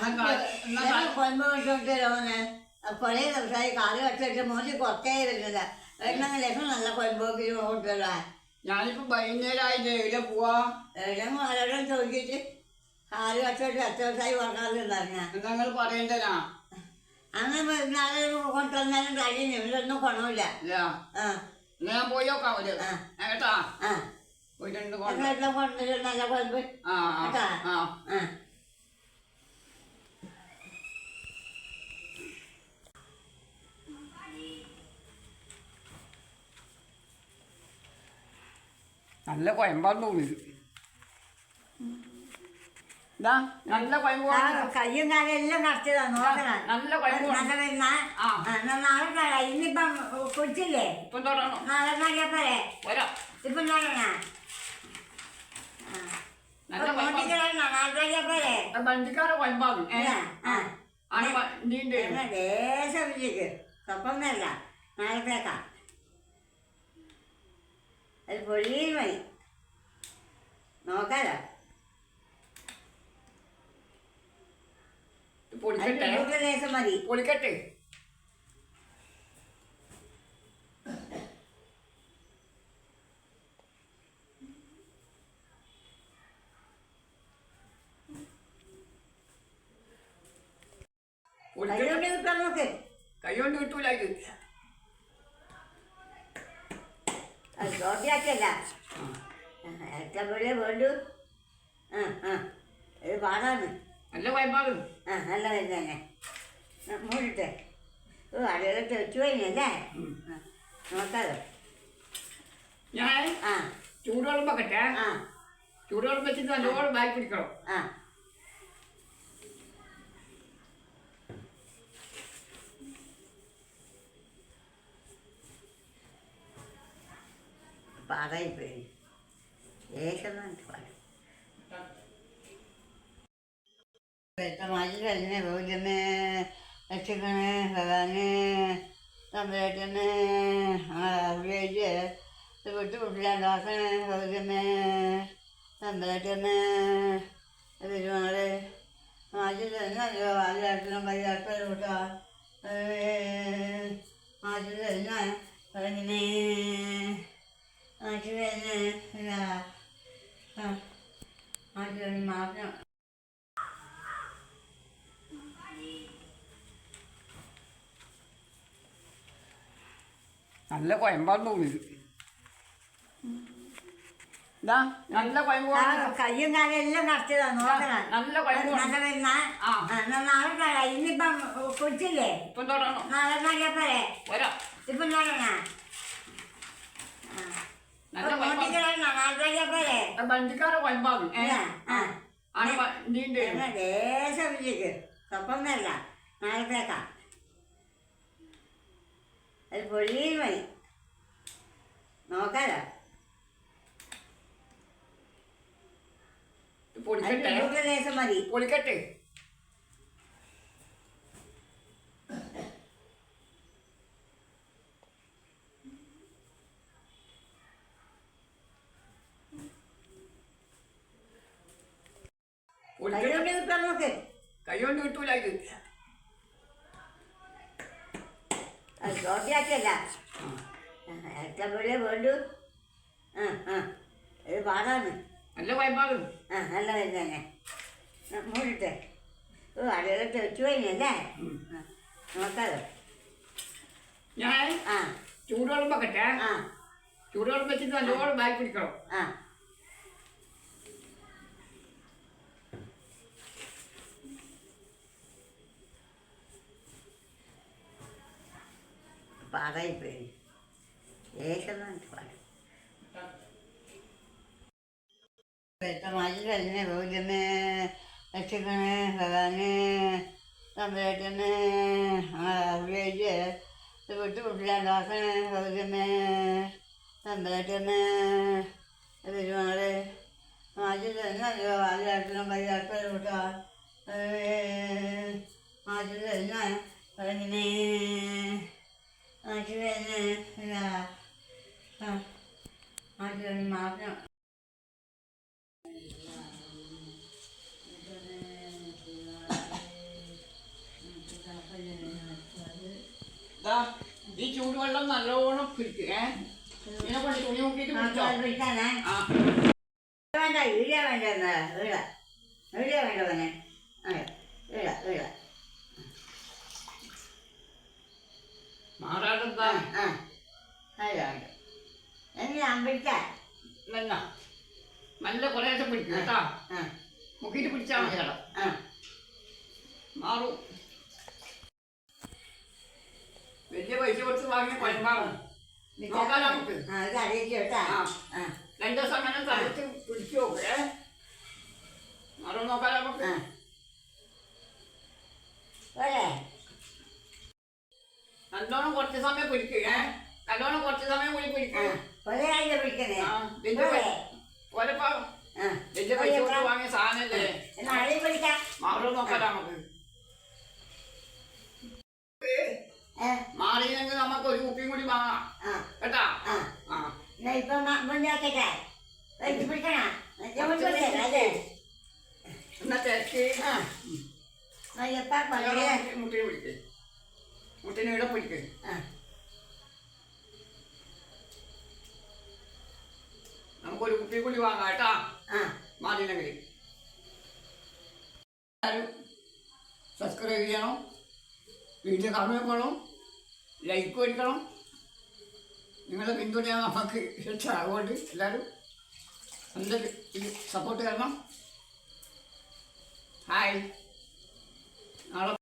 കൊമ്പ് കൊണ്ടുവരുമോന്ന് കുറേ ദിവസമായി കാൽ കട്ടിട്ട് മോശം കുറച്ചേ വരുന്നില്ല എണ്ണം ലക്ഷം നല്ല കൊമ്പോക്കി കൊണ്ടുവരാൻ ഞാനിപ്പോ വൈകുന്നേരമായിട്ട് എവിടെ പോവാ. ആരോടും ചോദിച്ചിട്ട് കാൽ കട്ടിട്ട് എത്ര ദിവസമായി പറഞ്ഞാൽ എന്താ നിങ്ങൾ പറയണ്ടനാ അങ്ങനെ കൊണ്ടുവന്നാലും കഴിഞ്ഞു ഇവരൊന്നും എന്നാ ഞാൻ പോയോക്കാം ഒരു. കേട്ടാ? പോയിട്ടുണ്ട് നല്ല കൊമ്പ് ആ കേട്ടാ? ആ. നല്ല കൊയമ്പാന്ന് തോന്നുന്നു ഇതാ നല്ല കൊയമ്പ് ആ, കയ്യും കാലും എല്ലാം കറച്ചതാ നോക്കണം. നല്ല ആ. നാളെ. ഇന്നിപ്പം കുടിച്ചില്ലേ ഇപ്പം തുടങ്ങണം നാളെ വരാം. ഇപ്പം നാളെ നോക്കിയപ്പോരെ വണ്ടിക്കാരെ എന്നാ ദേശം വിളിക്ക്. സ്വപ്പമൊന്നല്ല നാളത്തേക്കാം അത് പൊഴിയും മതി. നോക്കാലോ. കൂടുതൽ ദേശം മതി. പൊളിക്കട്ടെ കൈകൊണ്ട് കയ്യോണ്ട് കൈ കൊണ്ട് കിട്ടൂല ഇത്. അത് ഏറ്റവും വേണ്ടു. ആ ആ ഇത് പാടാണ്. നല്ല വൈബാകും ആ നല്ല വരുന്നതന്നെ മൂടിട്ടെ ഓ അടികളൊക്കെ വെച്ചു കഴിഞ്ഞല്ലേ നോക്കാതെ ഞാൻ ആ. ചൂടുവെള്ളം വെക്കട്ടെ. ആ. ചൂടുവെള്ളം വെച്ചിട്ട് നല്ലോണം ബാക്കി പിടിക്കണം ആ. പാടായിപ്പോയി ലേശം പാടും വ്യക്തമായി തന്നെ ഭോജന് രക്ഷിക്കണേ ഭഗവാന് തമ്പേറ്റന് ഉപയോഗിച്ച് വിട്ടുവിട്ടില്ലാണ്ടാക്കണേ ഭോജന് തമ്പേറ്റന് പെരുമാറ് മാറ്റി തന്നെ ആദ്യമായിട്ടും വൈകാട്ടും കൂട്ടാ. മാറ്റി തന്നെ ഭഗനെ മാറ്റി തന്നെ മാറ്റണം നല്ല കൊയമ്പാന്ന് തോന്നുന്നു ഇതാ നല്ല കൊയമ്പ് കയ്യും കാലും എല്ലാം കറച്ചതാ നോക്കണം. നല്ല കൊയമ്പ് നല്ല വരുന്ന. നാളെ തരാം ഇന്നിപ്പം കുടിച്ചില്ലേ നാളെ നോക്കിയപ്പോരെ വരാം. ഇപ്പം നോക്കണ ഏ ആ ആണ്. എന്നാ ദേശം സ്വപ്പമൊന്നല്ല നാളത്തേക്കാം. അത് പൊഴിയും മതി നോക്കാലോ. പൊളിക്കട്ടെ. ദേശം മതി. പൊളിക്കട്ടെ. കയ്യോണ്ട് കിട്ടാൻ നോക്ക് കൈ കൊണ്ട് കിട്ടൂല ഇത്. എത്ര പോലെ വേണ്ടു. ആ ആ ഇത് പാടാണ്. നല്ല കൊയമ്പാണ് ആ നല്ല വരുന്നതന്നെ മൂടിട്ടെ ഓ അടയിലത്തെ വെച്ചു കഴിഞ്ഞല്ലേ നോക്കാതെ ഞാൻ ആ. ചൂടുവെള്ളം വെക്കട്ടെ. ആ. ചൂടുവെള്ളം വെച്ചിട്ട് നല്ലോണം ബാക്കി പിടിക്കണം. ആ. പാടായിപ്പോയി. ലേശം പാടും. വ്യക്തമായി തന്നെ ഭോജന് രക്ഷിക്കണേ ഭഗവാന് തമ്പേറ്റന് ഉപയോഗിച്ച് വിട്ടുവിട്ടില്ലാണ്ടാക്കണേ ഭോജന് തമ്പേറ്റന് പെരുമാറ് മാറ്റി തന്നെ ആദ്യമായിട്ടും വൈകാട്ടും കൂട്ടാ മാറ്റി തന്നെ ഭഗനെ മറിഞ്ഞ ഈ ചൂടുവെള്ളം നല്ലോണം പിടിക്കുക ഇതിനെ കൊണ്ട് തുണി നോക്കിയിട്ട് പിടിച്ചോ ആ വേണ്ട വീഴ വേണ്ട വീഴ വേണ്ട തന്നെ അതെ വീഴ വീഴ മാറാട്ടെന്താ പിടിക്കാൻ എന്നാ നല്ല കുറേശ്ശെ പിടിക്കും കേട്ടാ. മുക്കിയിട്ട് പിടിച്ചാൽ മതി കേട്ടോ. മാറും. വലിയ പൈസ കൊടുത്ത് വാങ്ങി പഴമ്പാണ് നോക്കാം. നമുക്ക്. രണ്ടു ദിവസം അങ്ങനെ തലച്ച് പിടിച്ചു. ഏ? മാറും നോക്കാം നമുക്ക്. നല്ലോണം കുറച്ച് സമയം പിടിക്കുക നല്ലോണം കുറച്ച് സമയം കൂടി പിടിക്കുക വലിയ പൈസ കൊടുത്ത് വാങ്ങിയ സാധനല്ലേ? പിടിക്കാം നോക്കാം നമുക്ക്. ഏ? നമുക്ക് ഒരു കുപ്പിയും കൂടി വാങ്ങാം. കേട്ടാ? എന്നാ തിരക്ക്. മുട്ടിനെ പിടിക്കേ മുട്ടിനെ ഇവിടെ പിടിക്കേ. ആ നമുക്കൊരു കുപ്പി കൂടി വാങ്ങാം കേട്ടാ. മാറ്റില്ലെങ്കിൽ എല്ലാവരും സബ്സ്ക്രൈബ് ചെയ്യണം. വീഡിയോ കാണുമ്പോൾ ലൈക്ക് കൊടുക്കണം. നിങ്ങളെ പിന്തുണ നമുക്ക് അതുകൊണ്ട് എല്ലാവരും നല്ല സപ്പോർട്ട് തരണം ഹായ് നാളെ